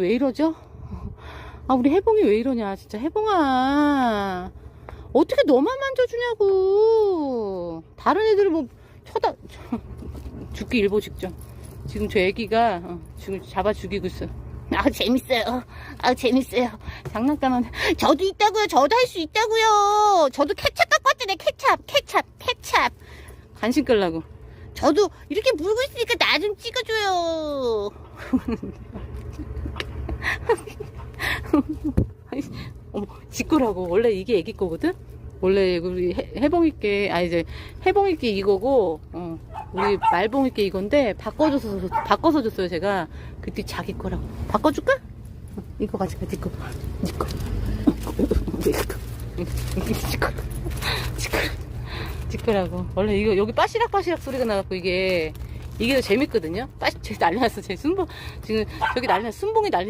왜 이러죠? 아 우리 해봉이 왜 이러냐 진짜. 해봉아. 어떻게 너만 만져주냐고. 다른 애들은 뭐 쳐다 죽기 일보 직전. 지금 저 애기가 어, 지금 잡아 죽이고 있어. 아 재밌어요. 아 재밌어요. 장난감은 저도 있다고요. 저도 할 수 있다고요. 저도 케찹 갖고 왔잖아요. 케찹 케찹 케찹. 관심 끌라고. 저도 이렇게 물고 있으니까 나 좀 찍어줘요 어머, 지꾸라고. 원래 이게 애기 거거든? 원래 우리 해, 해봉이께, 아, 이제, 해봉이께 이거고, 어, 우리 말봉이께 이건데, 바꿔줘서, 바꿔서 줬어요, 제가. 그때 자기 거라고. 바꿔줄까? 어, 이거 가져가, 니 거. 니 거. 니 거. 니 거. 지꾸. 지꾸라고. 원래 이거, 여기 빠시락빠시락 소리가 나갖고, 이게, 이게 더 재밌거든요? 빠시, 제 난리 났어. 제 순봉, 지금, 저기 난리 났어. 순봉이 난리